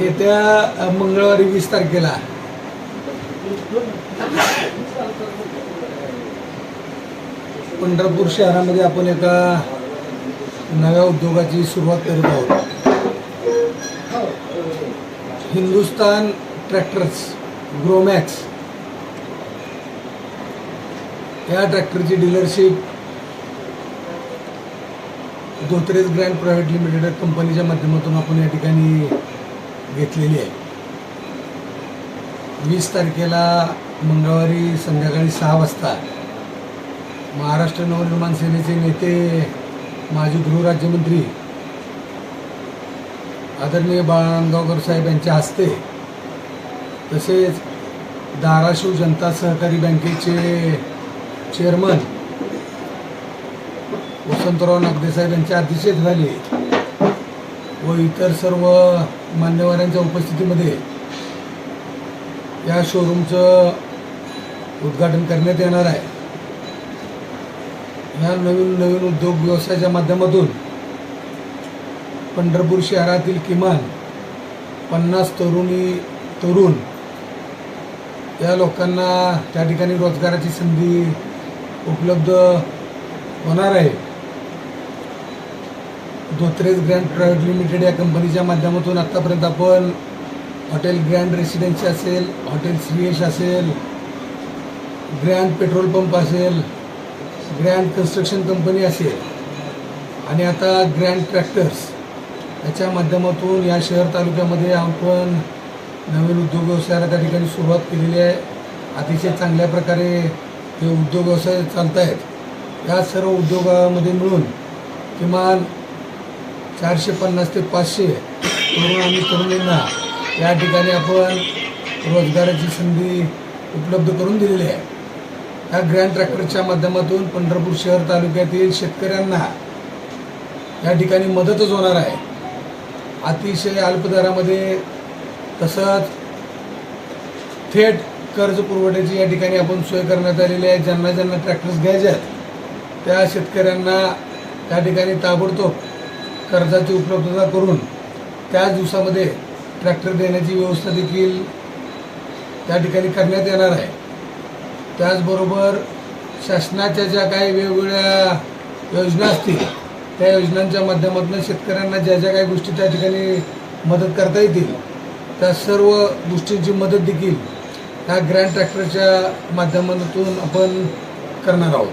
येत्या मंगळवारी वीस तारखेला. पंढरपूर शहरामध्ये आपण एका नव्या उद्योगाची सुरुवात करत आहोत. Hindustan tractors Gromax. या ट्रॅक्टरची dealership Dhotrej grand private limited कंपनीच्या माध्यमातून आपण या ठिकाणी घेतलेली आहे. वीस तारखेला मंगळवारी संध्याकाळी सहा वाजता महाराष्ट्र नवनिर्माण सेनेचे नेते माजी गृहराज्यमंत्री आदरणीय बाळांगावकर साहेब यांच्या हस्ते तसेच धाराशिव जनता सहकारी बँकेचे चेअरमन वसंतराव नागदेसाहेब यांच्या अध्यक्षतेखाली व इतर सर्व मान्यवरांच्या उपस्थितीमध्ये या शोरूमचं उद्घाटन करण्यात येणार आहे. ह्या नवीन नवीन उद्योग व्यवसायाच्या माध्यमातून पंढरपूर शहरातील किमान पन्नास तरुणी तरुण या लोकांना त्या ठिकाणी रोजगाराची संधी उपलब्ध होणार आहे. धोत्रेज ग्रँड प्रायव्हेट लिमिटेड या कंपनीच्या माध्यमातून आत्तापर्यंत आपण हॉटेल ग्रँड रेसिडेन्सी असेल हॉटेल श्रीयश असेल ग्रँड पेट्रोल पंप असेल ग्रँड कन्स्ट्रक्शन कंपनी असेल आणि आता ग्रँड ट्रॅक्टर्स याच्या माध्यमातून या शहर तालुक्यामध्ये आपण नवीन उद्योग व्यवसायाला त्या ठिकाणी सुरुवात केलेली आहे. अतिशय चांगल्या प्रकारे हे उद्योग व्यवसाय चालत आहेत या सर्व उद्योगामध्ये मिळून किमान चारशे पन्नास ते पाचशे तरुण आणि तरुणींना या ठिकाणी आपण रोजगाराची संधी उपलब्ध करून दिलेली आहे. या ग्रँड ट्रॅक्टरच्या माध्यमातून पंढरपूर शहर तालुक्यातील शेतकऱ्यांना या ठिकाणी मदतच होणार आहे. अतिशय अल्प दरामध्ये तसंच थेट कर्ज पुरवठ्याची या ठिकाणी आपण सोय करण्यात आलेली आहे. ज्यांना ज्यांना ट्रॅक्टर्स घ्यायचे आहेत त्या शेतकऱ्यांना त्या ठिकाणी ताबडतोब कर्जाची उपलब्धता करून त्याच दिवसामध्ये ट्रॅक्टर देण्याची व्यवस्था देखील त्या ठिकाणी करण्यात येणार आहे. त्याचबरोबर शासनाच्या ज्या काही वेगवेगळ्या योजना असतील त्या योजनांच्या माध्यमातून शेतकऱ्यांना ज्या ज्या काही गोष्टी त्या ठिकाणी मदत करता येतील त्या सर्व गोष्टींची मदत देखील ह्या ग्रँड ट्रॅक्टरच्या माध्यमातून आपण करणार आहोत.